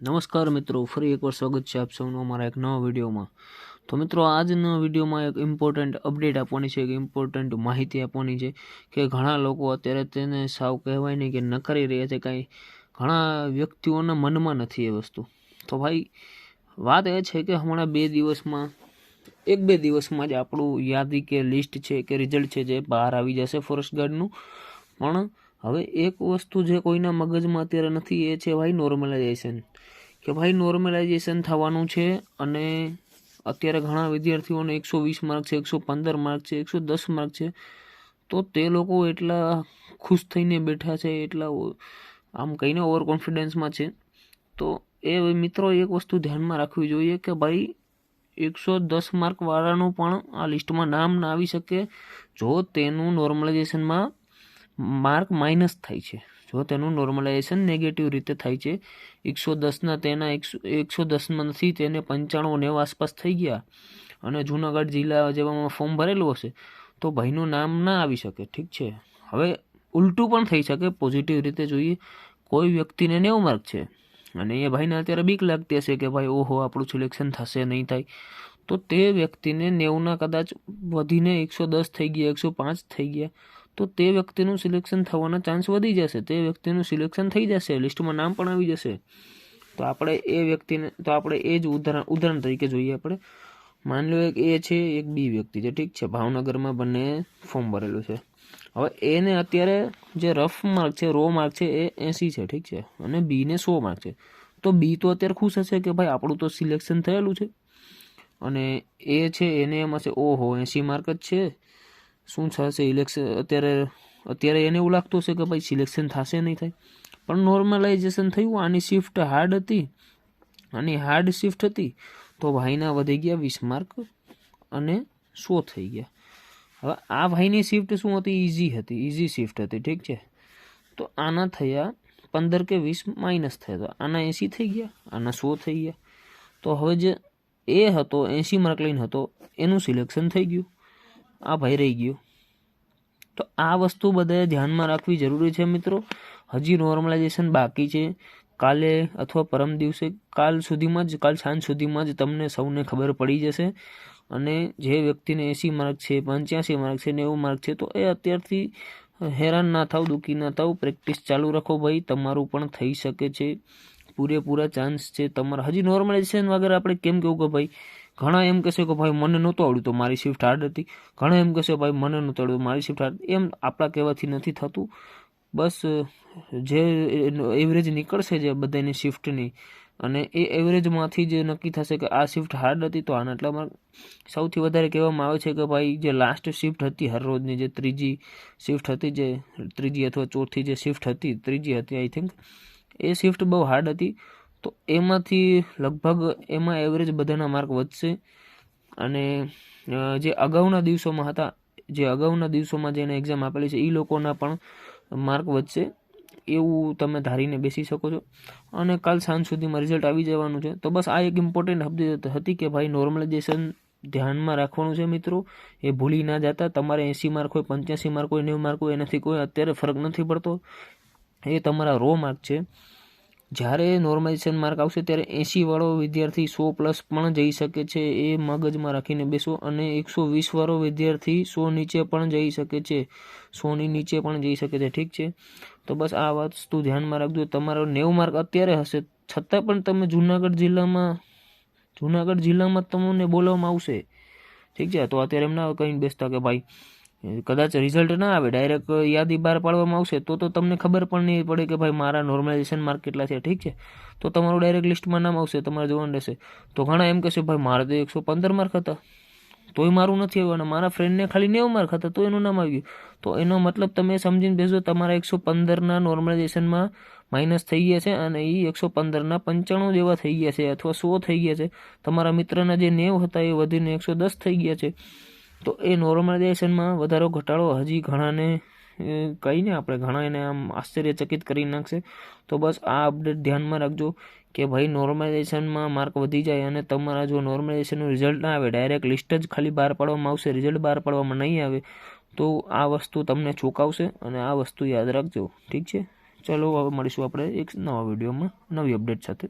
નમસ્કાર મિત્રો, ફરી એકવાર સ્વાગત છે આપ સૌનું અમારા એક નવા વિડીયોમાં. તો મિત્રો, આજના વિડીયોમાં એક ઇમ્પોર્ટન્ટ અપડેટ આપવાની છે, એક ઇમ્પોર્ટન્ટ માહિતી આપવાની છે કે ઘણા લોકો અત્યારે તેને સાવ કહેવાય નહીં કે નકારી રહ્યા છે, કાંઈ ઘણા વ્યક્તિઓના મનમાં નથી એ વસ્તુ. તો ભાઈ, વાત એ છે કે હમણાં બે દિવસમાં, એક બે દિવસમાં જ આપણું યાદી કે લિસ્ટ છે કે રિઝલ્ટ છે જે બહાર આવી જશે ફોરેસ્ટ ગાર્ડનું પણ હવે એક વસ્તુ જે કોઈના મગજમાં અત્યારે નથી, એ છે ભાઈ નોર્મલાઇઝેશન કે ભાઈ નોર્મલાઇઝેશન થવાનું છે અને અત્યારે ઘણા વિદ્યાર્થીઓને એકસો વીસ માર્ક છે, એકસો પંદર માર્ક છે, એકસો દસ માર્ક છે, તો તે લોકો એટલા ખુશ થઈને બેઠા છે, એટલા આમ કહીને ઓવર કોન્ફિડન્સમાં છે. તો એ મિત્રો એક વસ્તુ ધ્યાનમાં રાખવી જોઈએ કે ભાઈ એકસો દસ માર્કવાળાનું પણ આ લિસ્ટમાં નામ ના આવી શકે. જો તેનું નોર્મલાઇઝેશનમાં માર્ક માઇનસ થાય છે. જો તેનું નોર્મલાઇઝેશન નેગેટિવ રીતે થાય છે, એકસો દસના તેના એકસો એકસો દસમાંથી તેને પંચાણું નેવું આસપાસ થઈ ગયા અને જુનાગઢ જિલ્લા જેવામાં ફોર્મ ભરેલું હશે, તો ભાઈનું નામ ના આવી શકે. ઠીક છે? હવે ઉલટું પણ થઈ શકે. પોઝિટિવ રીતે જોઈએ, કોઈ વ્યક્તિને નેવું માર્ક છે. અને એ ભાઈને અત્યારે બીક લાગતી હશે કે ભાઈ, ઓહો, આપણું સિલેક્શન થશે, નહીં થાય. તો તે વ્યક્તિને નેવુંના કદાચ વધીને એકસો દસ થઈ ગયા, એકસો પાંચ થઈ ગયા. તો તે વ્યક્તિનું સિલેક્શન થવાના ચાન્સ વધી જશે. તે વ્યક્તિનું સિલેક્શન થઈ જશે. લિસ્ટમાં નામ પણ આવી જશે. તો આપણે એ વ્યક્તિને, તો આપણે એ જ ઉદાહરણ ઉદાહરણ તરીકે જોઈએ આપણે. માની લો એક એ છે, એક બી વ્યક્તિ છે. ઠીક છે? ભાવનગરમાં બંને ફોર્મ ભરેલું છે. હવે એને અત્યારે જે રફ માર્ક છે રો માર્ક છે, એ એંસી છે. ઠીક છે? અને બીને સો માર્ક છે. તો બી તો અત્યારે ખુશ હશે કે ભાઈ આપણું તો સિલેક્શન થયેલું છે. અને એ છે, એને એમ હશે, ઓહો, એંસી માર્ક જ છે. શું થશે? ઇલેક્શન અત્યારે અત્યારે એને એવું લાગતું હશે કે ભાઈ સિલેક્શન થશે નહીં થાય. પણ નોર્મલાઇઝેશન થયું, આની શિફ્ટ હાર્ડ હતી. આની હાર્ડ શિફ્ટ હતી તો ભાઈના વધી ગયા વીસ માર્ક અને સો થઈ ગયા. હવે આ ભાઈની શિફ્ટ શું હતી? ઇઝી હતી. ઇઝી શિફ્ટ હતી, ઠીક છે? તો આના થયા પંદર કે વીસ માઇનસ થયા તો આના એંસી થઈ ગયા, આના સો થઈ ગયા. તો હવે જે એ હતો, એંસી માર્ક લઈને હતો, એનું સિલેક્શન થઈ ગયું. આ ભાઈ રહી ગયો. તો આ વસ્તુ બધાએ ધ્યાનમાં રાખવી જરૂરી છે મિત્રો. હજી નોર્મલાઇઝેશન બાકી છે. કાલે અથવા પરમ દિવસે, કાલ સુધીમાં જ, કાલ સાંજ સુધીમાં જ તમને સૌને ખબર પડી જશે. અને જે વ્યક્તિને એંસી માર્ક છે, પંચ્યાસી માર્ક છે નેવું માર્ક છે, તો એ અત્યારથી હેરાન ના થાવ, દુઃખી ના થાવ. પ્રેક્ટિસ ચાલુ રાખો ભાઈ. તમારું પણ થઈ શકે છે. પૂરેપૂરા ચાન્સ છે તમારા. હજી નોર્મલાઇઝેશન વગર આપણે કેમ કેવું કે ભાઈ ઘણા એમ કહેશે કે ભાઈ મને નહોતું આવડ્યું તો મારી શિફ્ટ હાર્ડ હતી. ઘણા એમ કહેશે ભાઈ મને નહોતું આવડ્યું મારી શિફ્ટ હાર્ડ એમ આપણા કહેવાથી નથી થતું. બસ, જે એવરેજ નીકળશે જે બધાની શિફ્ટની અને એ એવરેજમાંથી જે નક્કી થશે કે આ શિફ્ટ હાર્ડ હતી તો આના એટલા સૌથી વધારે કહેવામાં આવે છે કે ભાઈ જે લાસ્ટ શિફ્ટ હતી હરરોજની જે ત્રીજી શિફ્ટ હતી, જે ત્રીજી અથવા ચોથી જે શિફ્ટ હતી, ત્રીજી હતી આઈ થિંક એ શિફ્ટ બહુ હાર્ડ હતી. તો એમાંથી લગભગ એમાં એવરેજ બધાના માર્ક વધશે. અને જે અગાઉના દિવસોમાં હતા, જે અગાઉના દિવસોમાં જેને એક્ઝામ આપેલી છે એ લોકોના પણ માર્ક વધશે. એવું તમે ધારીને બેસી શકો છો. અને કાલ સાંજ સુધીમાં રિઝલ્ટ આવી જવાનું છે. તો બસ આ એક ઇમ્પોર્ટન્ટ અપડેટ હતી કે ભાઈ નોર્મલાઇઝેશન ધ્યાનમાં રાખવાનું છે મિત્રો. એ ભૂલી ના જતા. તમારે એંસી માર્ક હોય, પંચ્યાસી માર્ક હોય, નેવું માર્ક હોય, એનાથી કોઈ અત્યારે ફરક નથી પડતો. એ તમારા રો માર્ક છે. જ્યારે નોર્મલાઇઝેશન માર્ક આવશે ત્યારે એંસી વાળો વિદ્યાર્થી સો પ્લસ પણ જઈ શકે છે. એ મગજમાં રાખીને બેસો અને એકસો વીસ વાળો વિદ્યાર્થી સો નીચે પણ જઈ શકે છે. સોની નીચે પણ જઈ શકે છે. ઠીક છે? તો બસ આ વસ્તુ ધ્યાનમાં રાખજો. તમારો નેવું માર્ક અત્યારે હશે. છતાં પણ તમે જુનાગઢ જિલ્લામાં જુનાગઢ જિલ્લામાં તમને બોલાવવામાં આવશે. ઠીક છે? તો અત્યારે એમ ના કહીને બેસતા કે ભાઈ કદાચ રિઝલ્ટ ના આવે ડાયરેક્ટ યાદી બહાર પાડવામાં આવશે, તો તો તમને ખબર પણ નહીં પડે કે ભાઈ મારા નોર્મલાઇઝેશન માર્ક કેટલા છે, ઠીક છે? તો તમારું ડાયરેક્ટ લિસ્ટમાં નામ આવશે, તમારે જોવાનું રહેશે. તો ઘણા એમ કહેશે, ભાઈ, મારે તો એકસો પંદર માર્ક હતા. તોય મારું નથી આવ્યું અને મારા ફ્રેન્ડને ખાલી નેવું માર્ક હતા તો એનું નામ આવ્યું. તો એનો મતલબ તમે સમજીને બેસો, તમારા એકસો પંદરના નોર્મલાઇઝેશનમાં માઇનસ થઈ ગયા છે અને એ એકસો પંદરના પંચાણું જેવા થઈ ગયા છે, અથવા સો થઈ ગયા છે. તમારા મિત્રના જે નેવ હતા, એ વધીને એકસો દસ થઈ ગયા છે. તો એ નોર્મલાઇઝેશનમાં વધારો ઘટાડો હજી ઘણાને કહીને આપણે ઘણા એને આમ આશ્ચર્યચકિત કરી નાખશે. તો બસ આ અપડેટ ધ્યાનમાં રાખજો કે ભાઈ નોર્મલાઇઝેશનમાં માર્ક વધી જાય અને તમારા જો નોર્મલાઇઝેશનનું રિઝલ્ટ ના આવે ડાયરેક્ટ લિસ્ટ જ ખાલી બહાર પાડવામાં આવશે રિઝલ્ટ બહાર પાડવામાં નહીં આવે, તો આ વસ્તુ તમને ચોંકાવશે અને આ વસ્તુ યાદ રાખજો. ઠીક છે? ચલો, હવે મળીશું આપણે એક નવા વિડીયોમાં નવી અપડેટ સાથે.